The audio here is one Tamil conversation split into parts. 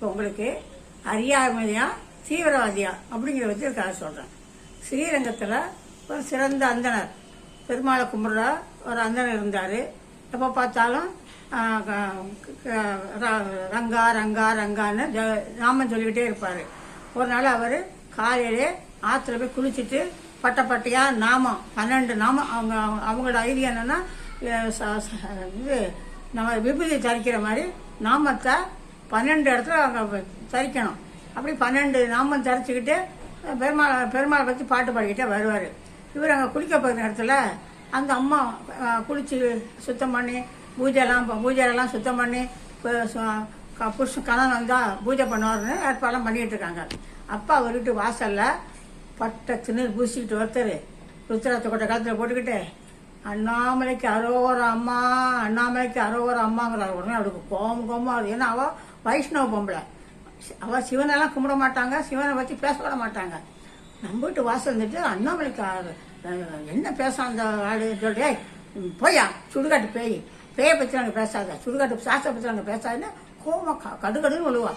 இப்போ உங்களுக்கு அறியாமையா தீவிரவாதியா அப்படிங்கிறத பற்றி கதை சொல்கிறேன் ஸ்ரீரங்கத்தில் ஒரு சிறந்த அந்தனர் பெருமாளை கும்பிட்ற ஒரு அந்தனர் இருந்தார். எப்போ பார்த்தாலும் ரங்கா ரங்கா ரங்கான்னு நாமம் சொல்லிக்கிட்டே இருப்பார். ஒரு நாள் அவர் காலையிலே ஆற்றுல போய் குளிச்சுட்டு பட்டை பட்டையா நாமம் பன்னெண்டு நாமம் அவங்க அவங்களோட ஐடியா என்னென்னா இது நம்ம விபூதி தரிக்கிற மாதிரி நாமத்தை பன்னெண்டு இடத்துல அவங்க தரிக்கணும். அப்படி பன்னெண்டு நாமம் தரிச்சுக்கிட்டு பெருமாள் பெருமாளை பற்றி பாட்டு பாடிக்கிட்டே வருவார். இவர் அங்கே குளிக்க போகிற இடத்துல அந்த அம்மா குளித்து சுத்தம் பண்ணி பூஜைலாம் பூஜையெல்லாம் சுத்தம் பண்ணி க- புருஷன் கணவன் வந்தால் பூஜை பண்ணுவார்னு ஏற்பாடெல்லாம் பண்ணிக்கிட்டு இருக்காங்க. அப்பா அவர் வீட்டு வாசலில் பட்டை திணறு பூசிக்கிட்டு ஒருத்தர். ருத்ராத்த கொட்டை காலத்தில் போட்டுக்கிட்டு அண்ணாமலைக்கு அரோகர அம்மா அண்ணாமலைக்கு அரோகர அம்மாங்கிறார். உடனே அவருக்கு கோபம் கோபம் ஆகுது ஏன்னா அவள் வைஷ்ணவ பொம்பளை. அவள் சிவனெல்லாம் கும்பிட மாட்டாங்க சிவனை பற்றி பேச விட மாட்டாங்க. நம்ம வீட்டு வாசல் இருந்துட்டு அண்ணாமலைக்கு என்ன பேச அந்த ஆடு சொல்லிட்டு போயா சுடுகாட்டு பேய். பேயை பற்றி நாங்கள் பேசாத. சுடுகாட்டு சாஸ்திர பற்றி நாங்கள் பேசாதுன்னு கோமா கடுகடுன்னு விழுவா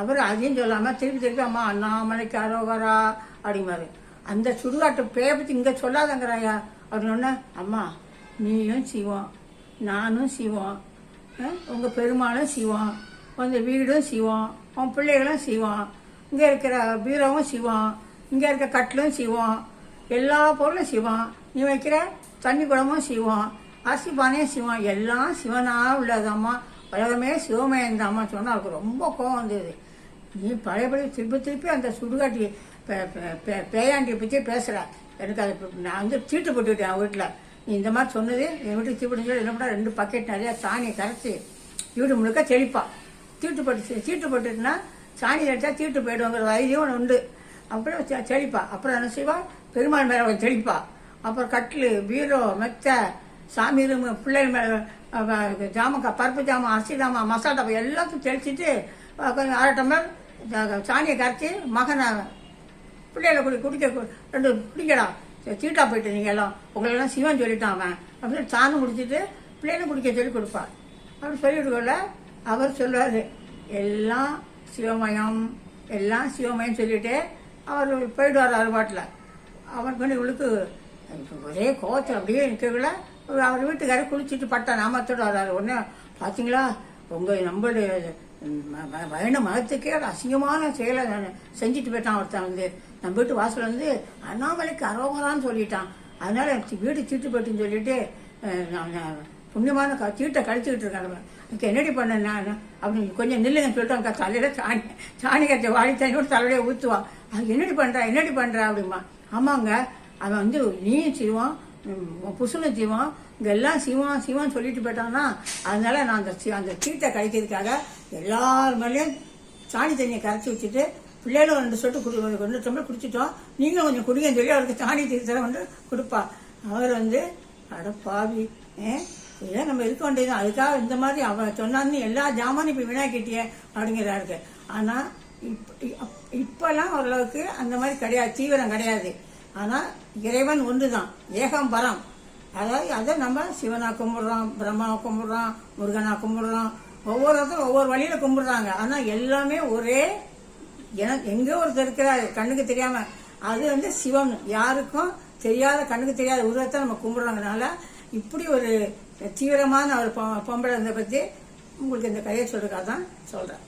அவர் அதையும் சொல்லாமல் திருப்பி திருப்பி அம்மா அண்ணாமலைக்கு அரோகரா அப்படிங்கிறாரு அந்த சுடுகாட்டு பேயை பற்றி இங்கே சொல்லாதங்கிறாயா? அப்படின்னு ஒன்று அம்மா நீயும் சிவம் நானும் சிவம் உங்கள் பெருமானும் பெருமாளும் சிவம் உங்க வீடும் செய்வோம் உன் பிள்ளைகளும் செய்வான் இங்கே இருக்கிற பீரோவும் செய்வான் இங்கே இருக்க கட்டிலும் செய்வான் எல்லா பொருளும் செய்வான் நீ வைக்கிற தண்ணி குடமும் செய்வான் அரிசி பானையும் செய்வான் எல்லாம் சிவனாக உள்ளதாம்மா உலகமே சிவமயந்தாம்மா சொன்னால் அவருக்கு ரொம்ப கோவம் வந்தது. நீ பழையபடி திருப்பி திருப்பி அந்த சுடுகாட்டி பேயாண்டியை பற்றி பேசுகிற எனக்கு அது நான் வந்து சீட்டு போட்டுக்கிட்டேன் அவன் வீட்டில் நீ இந்த மாதிரி சொன்னது என் வீட்டுக்கு சீட்டு சொல்லி என்ன பண்ணா ரெண்டு பக்கெட் நிறைய சாணியை கரைச்சி வீடு முழுக்க தெளிப்பாள் தீட்டுப்பட்டு சீட்டு போட்டுட்டுனா சாணி அடித்தா தீட்டு போயிடுவாங்கிற தைரியம் ஒன்று உண்டு. அப்புறம் தெ- தெளிப்பா அப்புறம் என்ன செய்வா? பெருமாள் மேலே அவள் தெளிப்பா அப்புறம் கட்டில் பீரோ மெத்த சாமி ரூம் பிள்ளைகள் மேலே ஜாமக்கா பருப்பு ஜாமான் அரிசி ஜாமான் மசாலா டப்பா எல்லாத்தையும் தெளிச்சிட்டு கொஞ்சம் அரை டம்ளர் சாணியை கரைச்சி மகனை பிள்ளைகளை குடி குடிக்க ரெண்டு குடிக்கடா. சரி, போயிட்டு நீங்கள் எல்லாம். உங்களெல்லாம் சிவன் சொல்லிட்டான் அவன். அப்படின்னு சாணம் குடிச்சிட்டு பிள்ளைகளும் குடிக்க சொல்லி கொடுப்பா. அப்படின்னு சொல்லி சொல்லிவிட்டுக்கொள்ள அவர் சொல்வார் எல்லாம் சிவமயம் எல்லாம் சிவமயம் சொல்லிட்டு அவர் போயிடுவார் அவர் பாட்டில் அவர் பண்ணி இவளுக்கு ஒரே கோவத்தில் அப்படியே நிற்கக்குள்ள அவர் வீட்டுக்காரர் குளிச்சுட்டு பட்ட நாமத்தோடு வர்றாரு. உடனே பார்த்தீங்களா உங்கள் நம்மளுடைய பயண மதத்துக்கே ஒரு அசிங்கமான செயலை செஞ்சுட்டு போயிட்டான் ஒருத்தன் வந்து. நம்ம வீட்டு வாசல் வந்து அண்ணாமலைக்கு அரோகரான்னு சொல்லிட்டான். அதனால் வீடு சீட்டு போட்டுன்னு சொல்லிட்டு நான் புண்ணியமான க- சீட்டை கழிச்சுக்கிட்டு இருக்காங்க இப்போ என்னடி பண்ண நான் அப்படின்னு கொஞ்சம் நில்லுங்க சொல்லிட்டாங்க தலையில சாணி சாணி கட்ட வாழி தண்ணியோட தலையில ஊற்றுவான் அது என்னடி பண்ணுறா என்னடி பண்ணுறா அப்படிமா ஆமாங்க அவன் வந்து நீயும் செய்வான் புசுனும் செய்வான் இதெல்லாம் எல்லாம் சிவம் சிவம் சொல்லிட்டு போயிட்டான்னா அதனால நான் அந்த சி- அந்த சீட்டை கழிக்கிறதுக்காக எல்லார் மேலேயும் சாணி தண்ணியை கரைச்சி வச்சுட்டு பிள்ளைகளும் ரெண்டு சொட்டு குடி ரெண்டு டம்ளர் குடிச்சிட்டோம். நீங்களும் கொஞ்சம் குடிங்கன்னு சொல்லி அவருக்கு சாணி தீர்த்தம் வந்து கொடுப்பா. அவர் வந்து அட பாவி ஏ இதான் நம்ம இருக்க வேண்டியதுதான் அதுக்காக இந்த மாதிரி அவன் சொன்னான்னு எல்லா ஜாமானும் இப்போ வீணாக்கிட்டியே அப்படிங்கிறாருக்கு ஆனா இப்- இப்பெல்லாம் ஓரளவுக்கு அந்த மாதிரி கிடையாது. தீவிரம் கிடையாது. ஆனா இறைவன் ஒன்றுதான். ஏகம் பரம் அதாவது அதை நம்ம சிவனா கும்பிடுறோம் பிரம்மாவை கும்பிடுறோம் முருகனா கும்பிடுறோம். ஒவ்வொருத்தரும் ஒவ்வொரு வழியில கும்பிடுறாங்க. ஆனா எல்லாமே ஒரே எனக்கு எங்கே ஒருத்தர் இருக்கிறாரு. கண்ணுக்கு தெரியாம. அது வந்து சிவம் யாருக்கும் தெரியாத கண்ணுக்கு தெரியாத உருவத்தை நம்ம கும்பிடுறோங்கனால இப்படி ஒரு தீவிரமான ஒரு பொம்பளை இருந்த பற்றி உங்களுக்கு இந்த கதையை சொல்றதுக்காக தான் சொல்கிறேன்